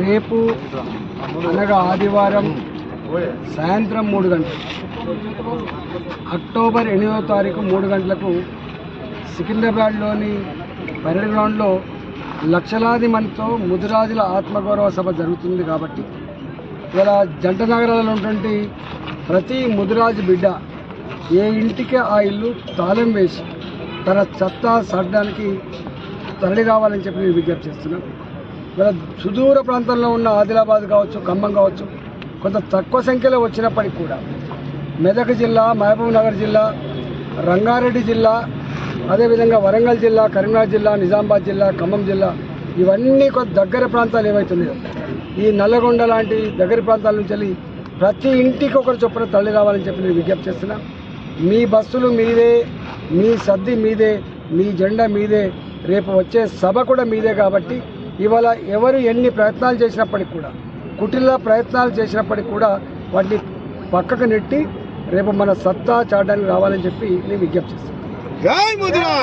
రేపు అనగా ఆదివారం సాయంత్రం మూడు గంటలు. అక్టోబర్ ఎనిమిదో తారీఖు మూడు గంటలకు సికింద్రాబాద్లోని పరేడ్ గ్రౌండ్లో లక్షలాది మందితో ముదిరాజుల ఆత్మగౌరవ సభ జరుగుతుంది కాబట్టి ఇలా జంట నగరాలలో ఉన్నటువంటి ప్రతి ముదిరాజు బిడ్డ ఏ ఇంటికి ఆ ఇల్లు తాళం వేసి తన సత్తా సడ్డానికి తరలి రావాలని చెప్పి నేను విజ్ఞప్తి చేస్తున్నాను. మన సుదూర ప్రాంతంలో ఉన్న ఆదిలాబాద్ కావచ్చు ఖమ్మం కావచ్చు కొంత తక్కువ సంఖ్యలో వచ్చినప్పటికి కూడా మెదక్ జిల్లా మహబూబ్ నగర్ జిల్లా రంగారెడ్డి జిల్లా అదేవిధంగా వరంగల్ జిల్లా కరీంనగర్ జిల్లా నిజామాబాద్ జిల్లా ఖమ్మం జిల్లా ఇవన్నీ కొంత దగ్గర ప్రాంతాలు ఏమవుతున్నాయో ఈ నల్లగొండ లాంటి దగ్గర ప్రాంతాల నుంచి వెళ్ళి ప్రతి ఇంటికి ఒకరు చొప్పున తల్లి రావాలని చెప్పి నేను విజ్ఞప్తి చేస్తున్నా. మీ బస్సులు మీదే మీ సర్ది మీదే మీ జెండా మీదే రేపు వచ్చే సభ కూడా మీదే కాబట్టి ఇవాళ ఎవరు ఎన్ని ప్రయత్నాలు చేసినప్పటికి కూడా కుటిల ప్రయత్నాలు చేసినప్పటికి కూడా వాటిని పక్కకు నెట్టి రేపు మన సత్తా చాటడానికి రావాలని చెప్పి నేను విజ్ఞప్తి చేస్తాను